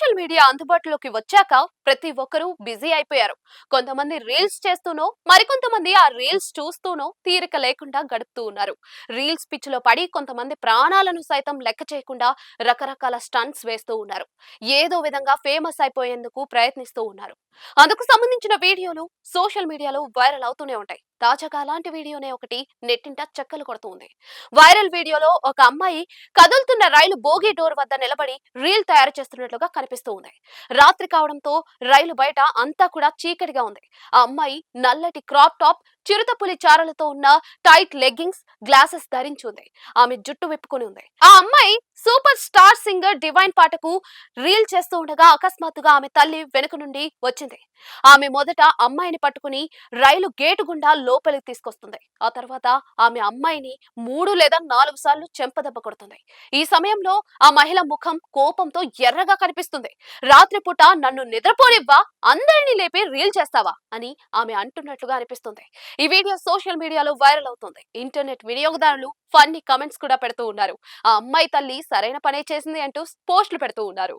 Social media అందుబాటులోకి వచ్చాక ప్రతి ఒక్కరూ బిజీ అయిపోయారు. కొంతమంది రీల్స్ చేస్తూనో మరికొంతమంది ఆ రీల్స్ చూస్తూనో తీరిక లేకుండా గడుపుతూ ఉన్నారు. రీల్స్ పిచ్చిలో పడి కొంతమంది ప్రాణాలను సైతం లెక్క చేయకుండా రకరకాల స్టంట్స్ వేస్తూ ఉన్నారు. ఏదో విధంగా ఫేమస్ అయిపోయేందుకు ప్రయత్నిస్తూ ఉన్నారు. అందుకు సంబంధించిన వీడియోలు సోషల్ మీడియాలో వైరల్ అవుతూనే ఉంటాయి. తాజాగా అలాంటి వీడియోనే ఒకటి నెట్టింట చెక్కలు కొడుతుంది. వైరల్ వీడియోలో ఒక అమ్మాయి కదులుతున్న రైలు బోగి డోర్ వద్ద నిలబడి రీల్ తయారు చేస్తున్నట్లుగా కనిపిస్తూ ఉంది రాత్రి కావడంతో రైలు బయట అంతా కూడా చీకటిగా ఉంది. ఆ అమ్మాయి నల్లటి క్రాప్ టాప్ చిరుతపులి చారలతో ఉన్న టైట్ లెగ్గింగ్స్ గ్లాసెస్ ధరించి ఉంది ఆమె జుట్టు విప్పుకుని ఉంది. ఆ అమ్మాయి సూపర్ స్టార్ సింగర్ డివైన్ పాటకు రీల్ చేస్తూ ఉండగా అకస్మాత్తుగా ఆమె తల్లి వెనుక నుండి వచ్చింది. ఆమె మొదట అమ్మాయిని పట్టుకుని రైలు గేటు గుండా లోపలికి తీసుకొస్తుంది. ఆ తర్వాత ఆమె అమ్మాయిని మూడు లేదా నాలుగు సార్లు చెంపదెబ్బ కొడుతుంది. ఈ సమయంలో ఆ మహిళ ముఖం కోపంతో ఎర్రగా కనిపిస్తుంది. రాత్రిపూట నన్ను నిద్రపోనివ్వా అందరినీ లేపి రీల్ చేస్తావా అని ఆమె అంటున్నట్లుగా అనిపిస్తుంది. ఈ వీడియో సోషల్ మీడియాలో వైరల్ అవుతుంది. ఇంటర్నెట్ వినియోగదారులు ఫన్నీ కమెంట్స్ కూడా పెడుతూ ఉన్నారు. ఆ అమ్మాయి తల్లి సరైన పనే చేసింది అంటూ పోస్టులు పెడుతూ ఉన్నారు.